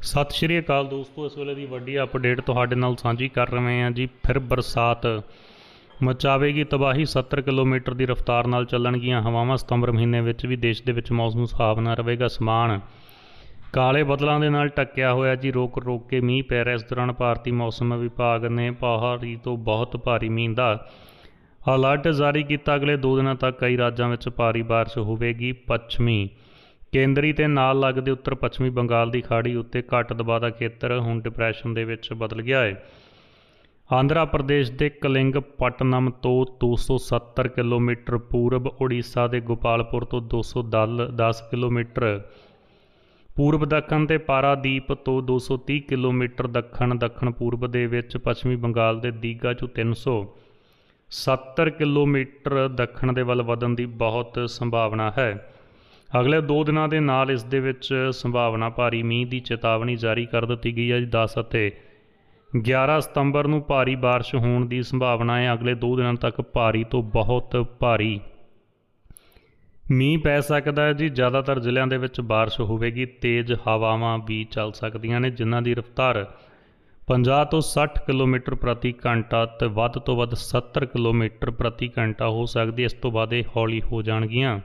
ਸਤਿ ਸ਼੍ਰੀ ਅਕਾਲ ਦੋਸਤੋ, ਇਸ ਵੇਲੇ ਦੀ ਵੱਡੀ ਅਪਡੇਟ ਤੁਹਾਡੇ ਨਾਲ ਸਾਂਝੀ ਕਰ ਰਹੇ ਹਾਂ ਜੀ। ਫਿਰ ਬਰਸਾਤ ਮਚਾਵੇਗੀ, ਤਬਾਹੀ 70 ਕਿਲੋਮੀਟਰ ਦੀ ਰਫ਼ਤਾਰ ਨਾਲ ਚੱਲਣਗੀਆਂ ਹਵਾਵਾਂ। ਸਤੰਬਰ ਮਹੀਨੇ ਵਿੱਚ ਵੀ ਦੇਸ਼ ਦੇ ਵਿੱਚ ਮੌਸਮ ਸੁਹਾਵਣਾ ਰਹੇਗਾ ਸਮਾਨ। ਕਾਲੇ ਬੱਦਲਾਂ ਦੇ ਨਾਲ ਟੱਕਿਆ ਹੋਇਆ ਜੀ ਰੋਕ ਰੋਕ ਕੇ ਮੀਂਹ ਪੈ ਰਿਹਾ। ਇਸ ਦੌਰਾਨ ਭਾਰਤੀ ਮੌਸਮ ਵਿਭਾਗ ਨੇ ਪਹਾੜੀ ਤੋਂ ਬਹੁਤ ਭਾਰੀ ਮੀਂਹ ਦਾ ਅਲਰਟ ਜਾਰੀ ਕੀਤਾ। ਅਗਲੇ 2 ਦਿਨਾਂ ਤੱਕ ਕਈ ਰਾਜਾਂ ਵਿੱਚ ਭਾਰੀ ਬਾਰਿਸ਼ ਹੋਵੇਗੀ। ਪੱਛਮੀ ਕੇਂਦਰੀ ਤੇ ਨਾਲ ਲੱਗਦੇ ਉੱਤਰ ਪੱਛਮੀ ਬੰਗਾਲ ਦੀ ਖਾੜੀ ਉੱਤੇ ਘੱਟ ਦਬਾਅ ਦਾ ਖੇਤਰ ਹੁਣ ਡਿਪਰੈਸ਼ਨ ਦੇ ਵਿੱਚ ਬਦਲ ਗਿਆ ਹੈ। ਆਂਧਰਾ ਪ੍ਰਦੇਸ਼ ਦੇ ਕਲਿੰਗਪਟਨਮ ਤੋਂ 270 ਕਿਲੋਮੀਟਰ ਪੂਰਬ ਓਡੀਸ਼ਾ ਦੇ ਗੋਪਾਲਪੁਰ ਤੋਂ 210 ਕਿਲੋਮੀਟਰ, ਪੂਰਬ ਦੱਖਣ ਤੇ ਪਾਰਾਦੀਪ ਤੋਂ 230 ਕਿਲੋਮੀਟਰ ਦੱਖਣ ਦੱਖਣ ਪੂਰਬ ਦੇ ਵਿੱਚ ਪੱਛਮੀ ਬੰਗਾਲ ਦੇ ਦੀਗਾ ਚੋਂ 370 ਕਿਲੋਮੀਟਰ ਦੱਖਣ ਦੇ ਵੱਲ ਵਧਣ ਦੀ ਬਹੁਤ ਸੰਭਾਵਨਾ ਹੈ। ਅਗਲੇ 2 ਦਿਨਾਂ ਦੇ ਨਾਲ ਇਸ ਦੇ ਵਿੱਚ ਸੰਭਾਵਨਾ ਭਾਰੀ ਮੀਂਹ ਦੀ ਚੇਤਾਵਨੀ ਜਾਰੀ ਕਰ ਦਿੱਤੀ ਗਈ ਹੈ ਜੀ 10 ਅਤੇ 11 ਸਤੰਬਰ ਨੂੰ ਭਾਰੀ ਬਾਰਿਸ਼ ਹੋਣ ਦੀ ਸੰਭਾਵਨਾ ਹੈ। ਅਗਲੇ 2 ਦਿਨਾਂ ਤੱਕ ਭਾਰੀ ਤੋਂ ਬਹੁਤ ਭਾਰੀ ਮੀਂਹ ਪੈ ਸਕਦਾ ਹੈ ਜੀ। ਜ਼ਿਆਦਾਤਰ ਜ਼ਿਲ੍ਹਿਆਂ ਦੇ ਵਿੱਚ ਬਾਰਿਸ਼ ਹੋਵੇਗੀ, ਤੇਜ਼ ਹਵਾਵਾਂ ਵੀ ਚੱਲ ਸਕਦੀਆਂ ਨੇ, ਜਿਨ੍ਹਾਂ ਦੀ ਰਫ਼ਤਾਰ 50 ਤੋਂ 60 ਕਿਲੋਮੀਟਰ ਪ੍ਰਤੀ ਘੰਟਾ ਤੇ ਵੱਧ ਤੋਂ ਵੱਧ 70 ਕਿਲੋਮੀਟਰ ਪ੍ਰਤੀ ਘੰਟਾ ਹੋ ਸਕਦੀ ਹੈ। ਇਸ ਤੋਂ ਬਾਅਦ ਇਹ ਹੌਲੀ ਹੋ ਜਾਣਗੀਆਂ।